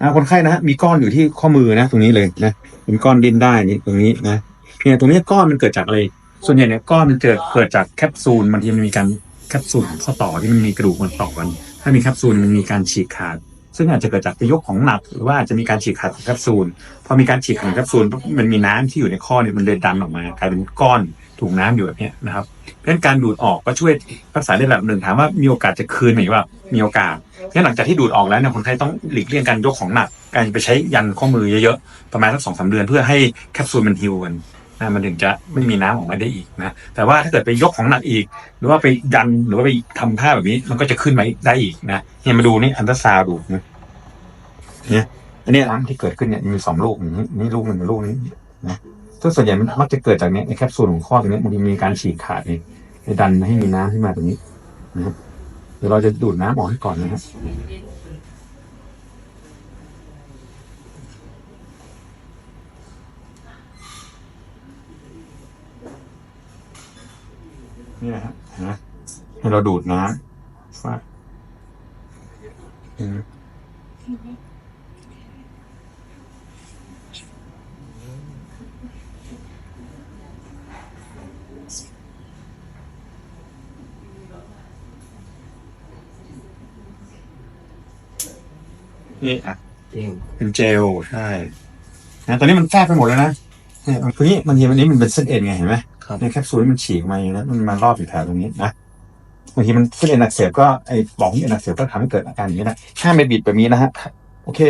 อ่าคนไข้นะฮะมีก้อนอยู่ที่ข้อมือนะ ตรงนี้เลยนะเป็นก้อนดิ้นได้นี่ตรงนี้นะเนี่ยตรงนี้ก้อนมันเกิดจากอะไร ส่วนใหญ่เนี่ยก้อนมันเกิดเกิดจากแคปซูลบางทีมันมีการแคปซูลข้อต่อที่มันมีกระดูกมันต่อกัน ถ้ามีแคปซูลมันมีการฉีกขาด ซึ่งอาจจะเกิดจากไปยกของหนักหรือว่าอาจจะมีการฉีกขาดของแคปซูลพอมีการฉีกขาดของแคปซูลมันมีน้ำที่อยู่ในข้อเนี่ยมันเลยดันออกมากลายเป็นก้อน ถุงน้ำอยู่แบบนี้นะครับ เพราะฉะนั้นการดูดออกก็ช่วยรักษาได้ระดับหนึ่งถามว่ามีโอกาสจะคืนไหมว่ามีโอกาสงั้นหลังจากที่ดูดออกแล้วเนี่ยคนไข้ต้องหลีกเลี่ยงการยกของหนักการไปใช้ยันข้อมือเยอะๆประมาณสักสองสาเดือนเพื่อให้แคปซูลมันฮิวกันนะมันถึงจะไม่มีน้ำออกมาได้อีกนะแต่ว่าถ้าเกิดไปยกของหนักอีก หรือว่าไปยันหรือว่าไปทำท่าแบบนี้มันก็จะขึ้นมาได้อีกนะเนี่ยมาดูนี่อันตราซาวดูนะเนี่ยอันนี้ยนะที่เกิดขึ้นเนี่ยมีสองลูกนี่ลูกหนึ่งลูกนี้นะ ซึ่งส่วนใหญ่มันมักจะเกิดจากเนี้ยในแคปซูลของข้อตรงนี้ยมันมีการฉีกขาดเองดันให้มีน้ำขึ้นมาตรงนี้นะครับเดี๋ยวเราจะดูดน้ำออกให้ก่อนนะครับนี่นะฮะให้เราดูดน้ำฟาด นี่อะจริงเป็นเจลใช่นะตอนนี้มันแฟบไปหมดแล้วนะเนี่ยตรงนี้บางทีวันนี้มันเป็นเส้นเอ็นไงเห็นไหมครับในแคปซูลมันฉีกมาอย่างนี้แล้วมันมารอบอยู่แถวตรงนี้นะบางทีมันเส้นเอ็นอักเสบก็ไอ้ปล่องที่เอ็นอักเสบก็ทำให้เกิดอาการอย่างนี้ได้ห้ามไปบิดแบบนี้นะฮะโอเค